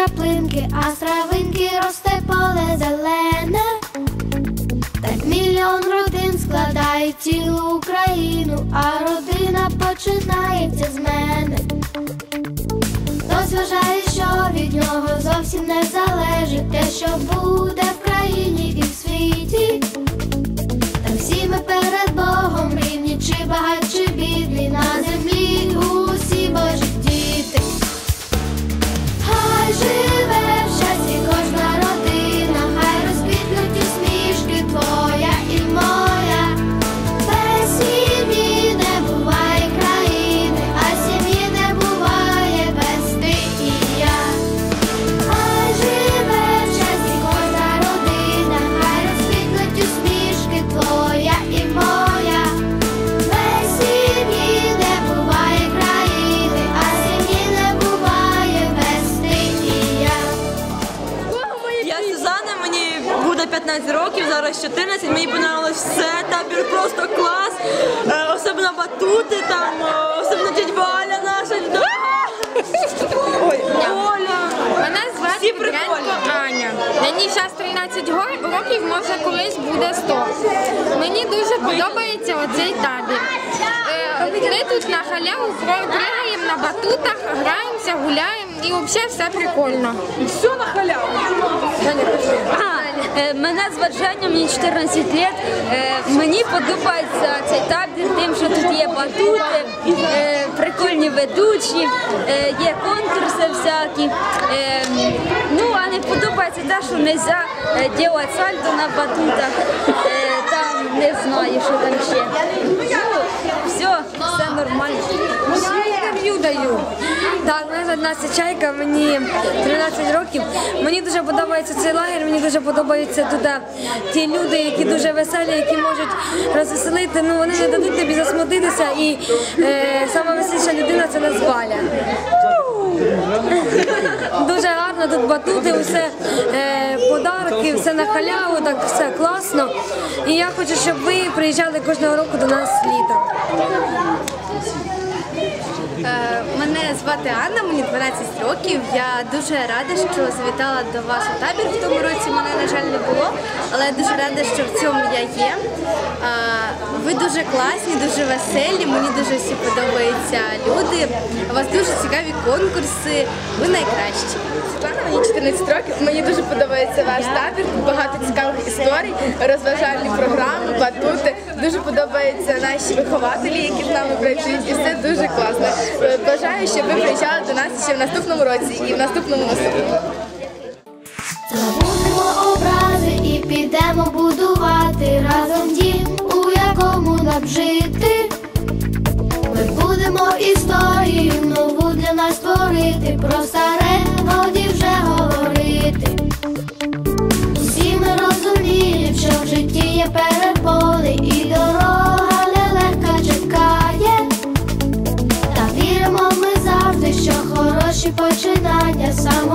краплинки, а з травинки росте поле зелене. Так мільйон родин складає цілу Україну, а родина починається з мене. Хтось вважає, що від нього зовсім не залежить те, що буде в країні і в світі. Та всі ми перед 15 років, зараз 14, мені понравилось все, табір просто клас, Е, особливо батути, там, е, особливо тіть Валя наша. Ой, Оля. Мене звати Петренко. Аня. Мені зараз 13 го- років, може колись буде 100. Мені дуже подобається оцей табір. Е, Ми тут на халяву пригаємо на батутах, граємося, гуляємо і взагалі все прикольно. Все на халяву. А, мене звати Женя, мені 14 років. Мені подобається цей табір тим, що тут є батути, е, прикольні ведучі, е, є конкурси всякі. Е, Ну, а не подобається те, що не можна робити сальто на батутах. Е, Там не знаю, що там ще. Ну, все, все нормально. Я інтерв'ю даю. Так, мене звати Настя Чайка, мені 13 років. Мені дуже подобається цей лагерь, мені дуже подобаються тут е, ті люди, які дуже веселі, які можуть розвеселити. Ну вони не дадуть тобі засмутитися. І е, сама веселіша людина це нас Валя. Дуже гарно тут батути, усе е, подарки, все на халяву, так все класно. І я хочу, щоб ви приїжджали кожного року до нас літом. Е, Мене звати Анна, мені 12 років. Я дуже рада, що завітала до вас у табір. В тому році мене, на жаль, не було, але я дуже рада, що в цьому я є. Е, Ви дуже класні, дуже веселі, мені дуже всі подобаються люди. У вас дуже цікаві конкурси. Ви найкращі. Світлана, мені 14 років. Мені дуже подобається ваш табір. Багато цікавих історій, розважальні програми, батути. Дуже подобаються наші вихователі, які з нами працюють, і все дуже класно. Бажаю, щоб ви приїжджали до нас ще в наступному році і в наступному наступному. Забудемо образи і підемо будувати разом дім, у якому нам жити. Ми будемо історію нову для нас створити, про хороші починання сам